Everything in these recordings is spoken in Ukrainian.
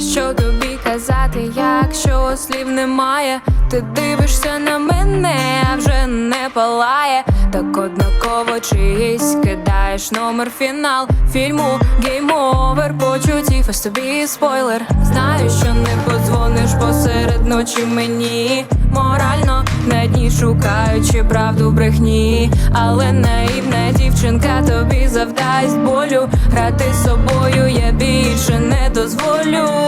Що тобі казати, якщо слів немає? Ти дивишся на мене, а вже не палає. Так однаково чиїсь кидаєш номер фінал фільму Over почуттів, ось тобі спойлер. Знаю, що не подзвониш посеред ночі мені. Морально на дні шукаючи правду брехні, але наївна дівчинка тобі завдасть болю. Грати з собою я більше не дозволю.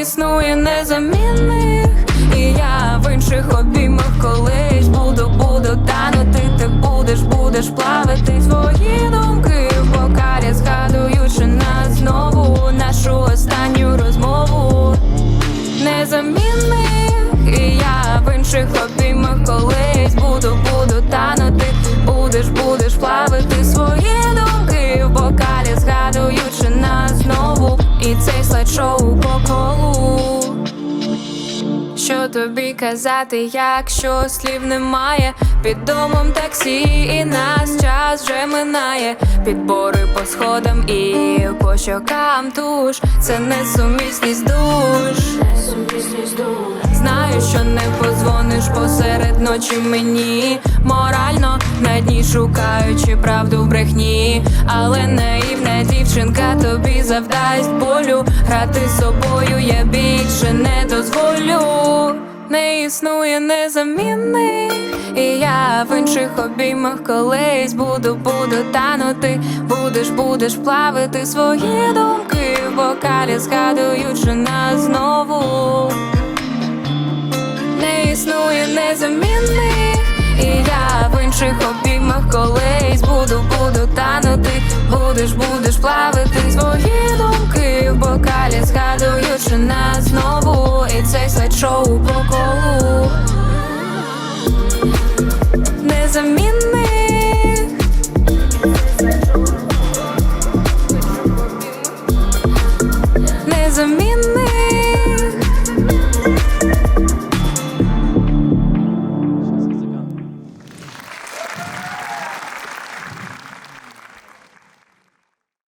Існує незамінних, і я в інших обіймах колись буду, буду танути. Ти будеш, будеш плавати. Свої думки в бокалі, згадуючи нас знову. Нашу останню розмову. Незамінних, і я в інших обіймах колись буду, буду танути. Будеш, будеш плавити свої думки в бокалі, згадуючи нас знову, і цей слайд-шоу по колу. Що тобі казати, якщо слів немає? Під домом таксі, і нас час вже минає. Підбори по сходам і по щокам туш. Це несумісність душ. Знаю, що не позвониш посеред ночі мені. Морально на дні шукаючи правду в брехні. Але наївна дівчинка тобі завдасть болю. Грати з собою я більше не дозволю. Не існує незамінних, і я в інших обіймах колись буду, буду танути. Будеш, будеш плавити свої думки в бокалі, згадуючи нас знову незамінних, і я в інших обіймах колись буду, буду танути, будеш, будеш плавити. Свої думки в бокалі, згадуючи нас знову, і цей слайд-шоу по колу. Незамінних. Незамінних.